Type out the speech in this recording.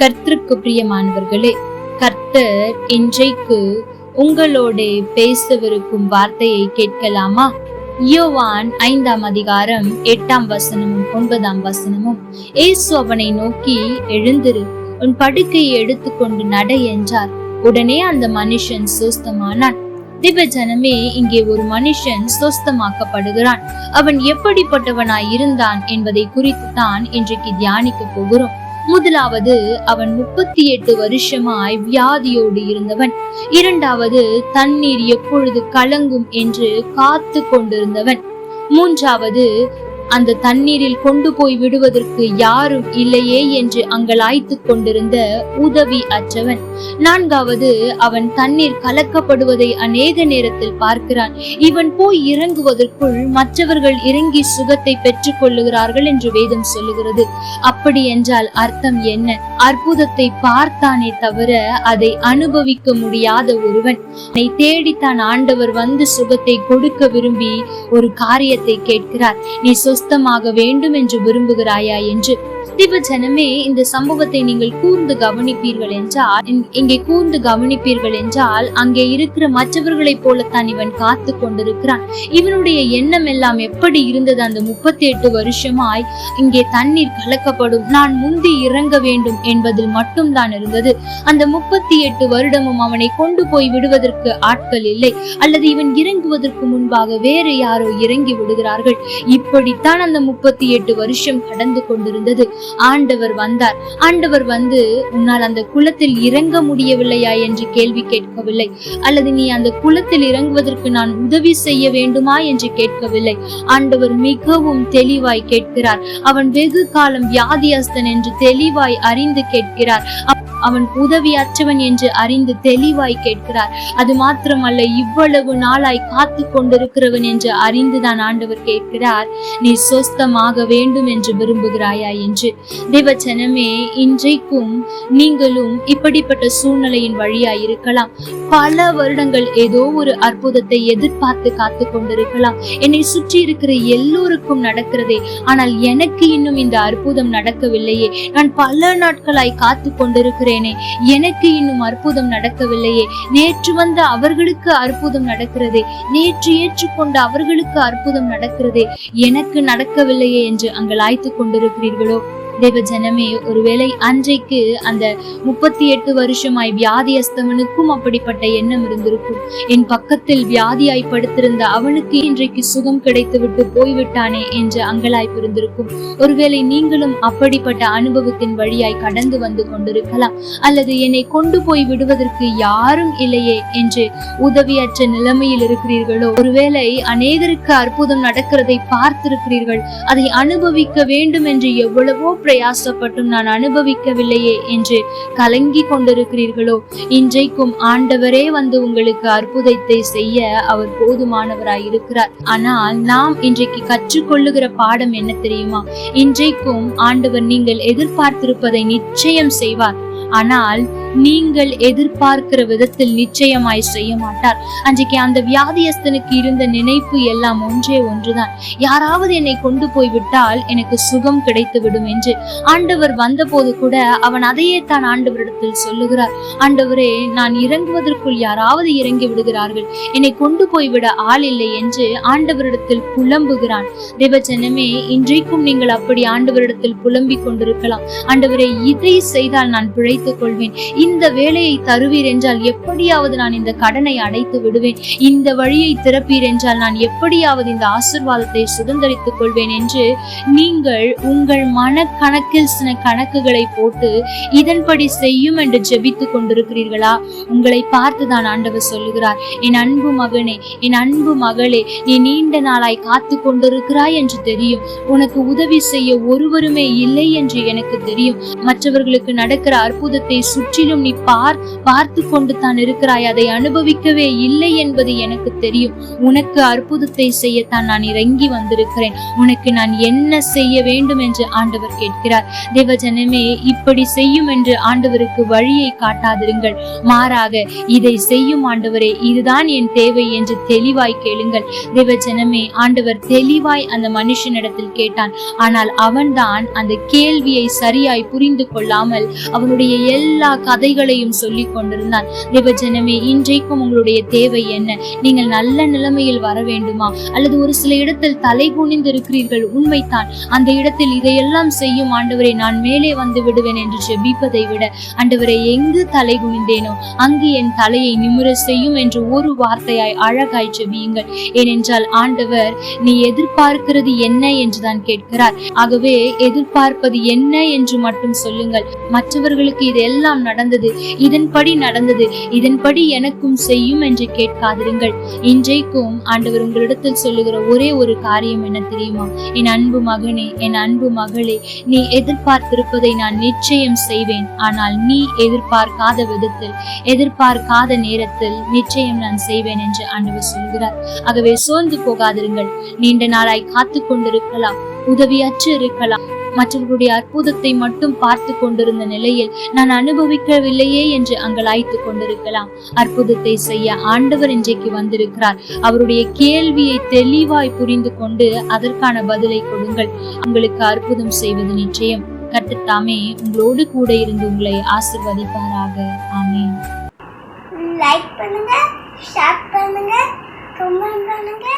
கர்த்தருக்கு பிரியமானவர்களே கர்த்தர் இன்றைக்கு உங்களோட பேசவிருக்கும் வார்த்தையை கேட்கலாமா? யோவான் ஐந்தாம் அதிகாரம் எட்டாம் வசனமும் ஒன்பதாம் வசனமும் ஏசு அவனை நோக்கி எழுந்திரு உன் படுக்கையை எடுத்துக்கொண்டு நட என்றார். உடனே அந்த மனுஷன் சுஸ்தமானான். திவ ஜனமே இங்கே ஒரு மனுஷன் சொஸ்தமாக்கப்படுகிறான். அவன் எப்படிப்பட்டவனாய் இருந்தான் என்பதை குறித்து தான் இன்றைக்கு தியானிக்க போகிறோம். முதலாவது அவன் முப்பத்தி எட்டு வருஷமாய் வியாதியோடு இருந்தவன். இரண்டாவது தண்ணீர் எப்பொழுது கலங்கும் என்று காத்து கொண்டிருந்தவன். மூன்றாவது அந்த தண்ணீரில் கொண்டு போய் விடுவதற்கு யாரும் இல்லையே என்று அங்கலாய்த்து கொண்டிருந்த உதவி அற்றவன். நான்காவது அவன் தண்ணீர் கலக்கப்படுவதை அநேக நேரத்தில் பார்க்கிறான். இவன் போய் இறங்குவதற்குள் மற்றவர்கள் இறங்கி சுகத்தை பெற்றுக் கொள்ளுகிறார்கள் என்று வேதம் சொல்லுகிறது. அப்படி என்றால் அர்த்தம் என்ன? அற்புதத்தை பார்த்தானே தவிர அதை அனுபவிக்க முடியாத ஒருவன். அதை தேடித்தான் ஆண்டவர் வந்து சுகத்தை கொடுக்க விரும்பி ஒரு காரியத்தை கேட்கிறார். நீ சுஸ்தமாக வேண்டும் என்று விரும்புகிறாயா என்று திவ ஜனமே இந்த சம்பவத்தை நீங்கள் கூர்ந்து கவனிப்பீர்கள் என்றால் இங்கே கூர்ந்து கவனிப்பீர்கள் என்றால் அங்கே இருக்கிற மற்றவர்களைப் போலத்தான் இவன் காத்து கொண்டிருக்கிறான். இவனுடைய எண்ணம் எல்லாம் எப்படி இருந்தது அந்த முப்பத்தி எட்டு வருஷமாய்? இங்கே தண்ணீர் கலக்கப்படும் நான் முந்தி இறங்க வேண்டும் என்பதில் மட்டும்தான் இருந்தது. அந்த முப்பத்தி எட்டு வருடமும் அவனை கொண்டு போய் விடுவதற்கு ஆட்கள் இல்லை. அல்லது இவன் இறங்குவதற்கு முன்பாக வேறு யாரோ இறங்கி விடுகிறார்கள். இப்படித்தான் அந்த முப்பத்தி எட்டு வருஷம் கடந்து கொண்டிருந்தது. ஆண்டவர் வந்தார். ஆண்டவர் வந்து உன்னால் அந்த குளத்தில் இறங்க முடியவில்லையா என்று கேள்வி கேட்கவில்லை. அல்லது நீ அந்த குளத்தில் இறங்குவதற்கு நான் உதவி செய்ய வேண்டுமா என்று கேட்கவில்லை. ஆண்டவர் மிகவும் தெளிவாய் கேட்கிறார். அவன் வெகு காலம் வியாதியஸ்தன் என்று தெளிவாய் அறிந்து கேட்கிறார். அவன் உதவியற்றவன் என்று அறிந்து தெளிவாய் கேட்கிறார். அது மாத்திரமல்ல இவ்வளவு நாளாய் காத்து கொண்டிருக்கிறவன் என்று அறிந்துதான் ஆண்டவர் கேட்கிறார். நீ சொஸ்தமாக வேண்டும் என்று விரும்புகிறாயா என்று. தேவச்சனமே இன்றைக்கும் நீங்களும் இப்படிப்பட்ட சூழ்நிலையின் வழியாய் இருக்கலாம். பல வருடங்கள் ஏதோ ஒரு அற்புதத்தை எதிர்பார்த்து காத்து கொண்டிருக்கலாம். என்னை சுற்றி இருக்கிற எல்லோருக்கும் நடக்கிறதே. ஆனால் எனக்கு இன்னும் இந்த அற்புதம் நடக்கவில்லையே. நான் பல நாட்களாய் காத்து கொண்டிருக்கிறேன். எனக்கு இன்னும் அற்புதம் நடக்கவில்லையே. நேற்று வந்த அவர்களுக்கு அற்புதம் நடக்கிறதே. நேற்று ஏற்றுக்கொண்ட அவர்களுக்கு அற்புதம் நடக்கிறதே. எனக்கு நடக்கவில்லையே என்று அங்கலாய்த்து கொண்டிருக்கிறீர்களோ? தேவ ஜனமே ஒருவேளை அன்றைக்கு அந்த முப்பத்தி எட்டு வருஷமாய் வியாதியஸ்தவனுக்கும் அப்படிப்பட்ட எண்ணம் இருந்திருக்கும். என் பக்கத்தில் வியாதியாய் படுத்திருந்த அவனுக்கு இன்றைக்கு சுகம் கிடைத்து விட்டு போய்விட்டானே என்று அங்கலாய்ப்பு இருந்திருக்கும் ஒருவேளை நீங்களும் அப்படிப்பட்ட அனுபவத்தின் வழியாய் கடந்து வந்து கொண்டிருக்கலாம். அல்லது என்னை கொண்டு போய் விடுவதற்கு யாரும் இல்லையே என்று உதவியற்ற நிலைமையில் இருக்கிறீர்களோ? ஒருவேளை அநேகருக்கு அற்புதம் நடக்கிறதை பார்த்திருக்கிறீர்கள். அதை அனுபவிக்க வேண்டும் என்று எவ்வளவோ பிரயாசப்பட்டும் நான் அனுபவிக்கவில்லையே என்று கலங்கி கொண்டிருக்கிறீர்களோ? இன்றைக்கும் ஆண்டவரே வந்து உங்களுக்கு அற்புதத்தை செய்ய அவர் போதுமானவராய் இருக்கிறார் ஆனால் நாம் இன்றைக்கு கற்றுக்கொள்ளுகிற பாடம் என்ன தெரியுமா? இன்றைக்கும் ஆண்டவர் நீங்கள் எதிர்பார்த்திருப்பதை நிச்சயம் செய்வார். ஆனால் நீங்கள் எதிர்பார்க்கிற விதத்தில் நிச்சயமாய் செய்ய மாட்டார் அன்றைக்கு அந்த வியாதியஸ்தனுக்கு இருந்த நினைப்பு எல்லாம் ஒன்றே ஒன்றுதான். யாராவது என்னை கொண்டு போய் விட்டால் எனக்கு சுகம் கிடைத்து விடும் என்று. ஆண்டவர் வந்தபோது கூட அவன் அதையே தான் ஆண்டவரிடத்தில் சொல்லுகிறார். ஆண்டவரே நான் இறங்குவதற்குள் யாராவது இறங்கி விடுகிறார்கள். என்னை கொண்டு போய் விட ஆள் இல்லை என்று ஆண்டவரிடத்தில் புலம்புகிறான். தேவஜனமே இன்றைக்கும் நீங்கள் அப்படி ஆண்டவரிடத்தில் புலம்பிக் கொண்டிருக்கலாம். ஆண்டவரே இதை செய்தால் நான் பிழைத்துக் கொள்வேன். இந்த வேலையை தருவீர் என்றால் எப்படியாவது நான் இந்த கடனை அடைத்து விடுவேன். இந்த வழியை திறப்பீர் என்றால் நான் எப்படியாவது இந்த ஆசிர்வாதத்தை சுதந்திரித்துக் கொள்வேன் என்று நீங்கள் உங்கள் மனக்கணக்கில் சில கணக்குகளை போட்டு இதன்படி செய்யும் என்று ஜெபித்துக் கொண்டிருக்கிறீர்களா? உங்களை பார்த்துதான் ஆண்டவர் சொல்லுகிறார். என் அன்பு மகனே என் அன்பு மகளே நீ நீண்ட நாளாய் காத்து கொண்டிருக்கிறாய் என்று தெரியும். உனக்கு உதவி செய்ய ஒருவருமே இல்லை என்று எனக்கு தெரியும். மற்றவர்களுக்கு நடக்கிற அற்புதத்தை சுற்றிலும் ஆகிலும் நீ பார் பார்த்து கொண்டு தான் இருக்கிறாய். அதை அனுபவிக்கவே இல்லை என்பது எனக்கு தெரியும். உனக்கு அற்புதத்தை செய்யத்தான் நான் இறங்கி வந்திருக்கிறேன். உனக்கு நான் என்ன செய்ய வேண்டும் என்று ஆண்டவர் கேட்கிறார். தேவஜனமே இப்படி செய்யும் என்று ஆண்டவருக்கு வழியை காட்டாதிருங்கள். மாறாக இதை செய்யும் ஆண்டவரே இதுதான் என் தேவை என்று தெளிவாய் கேளுங்கள். தேவஜனமே ஆண்டவர் தெளிவாய் அந்த மனுஷனிடத்தில் கேட்டான். ஆனால் அவன்தான் அந்த கேள்வியை சரியாய் புரிந்து கொள்ளாமல் அவனுடைய எல்லா கதைகளையும் சொல்லிக் கொண்டிருந்தான் தேவஜனமே இன்றைக்கும் உங்களுடைய தேவை என்ன? நீங்கள் நல்ல நிலைமையில் வர வேண்டுமா? அல்லது ஒரு சில இடத்தில் தலை குனிந்து இருக்கிறீர்கள் உண்மைதான். அந்த இடத்தில் இதையெல்லாம் செய்யும் ஆண்டவரை நான் மேலே வந்து விடுவேன் என்று ஜெபிப்பதை விட ஆண்டவரை எங்கு தலை குனிந்தேனோ அங்கு என் தலையை நிமிர செய்யும் என்று ஒரு வார்த்தையாய் அழகாய் ஜெபியுங்கள். ஏனென்றால் ஆண்டவர் நீ எதிர்பார்க்கிறது என்ன? என்றுதான் கேட்கிறார். ஆகவே எதிர்பார்ப்பது என்ன? என்று மட்டும் சொல்லுங்கள். மற்றவர்களுக்கு இதெல்லாம் நடந்தது. இதன்படி நடந்தது. இதன்படி எனக்கும் செய்யும் என்று கேட்காதிருங்கள். இன்றைக்கும் ஆண்டவர் உங்களிடத்தில் சொல்லுகிற ஒரே ஒரு காரியம் என்ன தெரியுமா? என் அன்பு மகனே என் அன்பு மகளே நீ எதிர்பார்த்திருப்பதை நான் நிச்சயம் செய்வேன். ஆனால் நீ எதிர்பார்க்காத விதத்தில் எதிர்பார்க்காத நேரத்தில் நிச்சயம் நான் செய்வேன் என்று ஆண்டவர் சொல்கிறார் ஆகவே சோர்ந்து போகாதிருங்கள். நீண்ட நாளாய் காத்து கொண்டிருக்கலாம் உதவியற்று இருக்கலாம். மற்றவர்களுடைய அற்புதத்தை மட்டும் பார்த்து கொண்டிருந்த நிலையில் நான் அனுபவிக்கவில்லையே என்று அங்கலாய்த்து கொண்டிருக்கலாம். அற்புதத்தை செய்ய ஆண்டவர் இன்றைக்கு வந்திருக்கிறார். அவருடைய கேள்வியை தெளிவாய் புரிந்து கொண்டு அதற்கான பதிலை கொடுங்கள். உங்களுக்கு அற்புதம் செய்வது நிச்சயம். கற்றுத்தாமே உங்களோடு கூட இருந்து உங்களை ஆசிர்வதிப்பாராக. ஆமே லைக் பண்ணுங்க ஷேர் பண்ணுங்க கமெண்ட் பண்ணுங்க.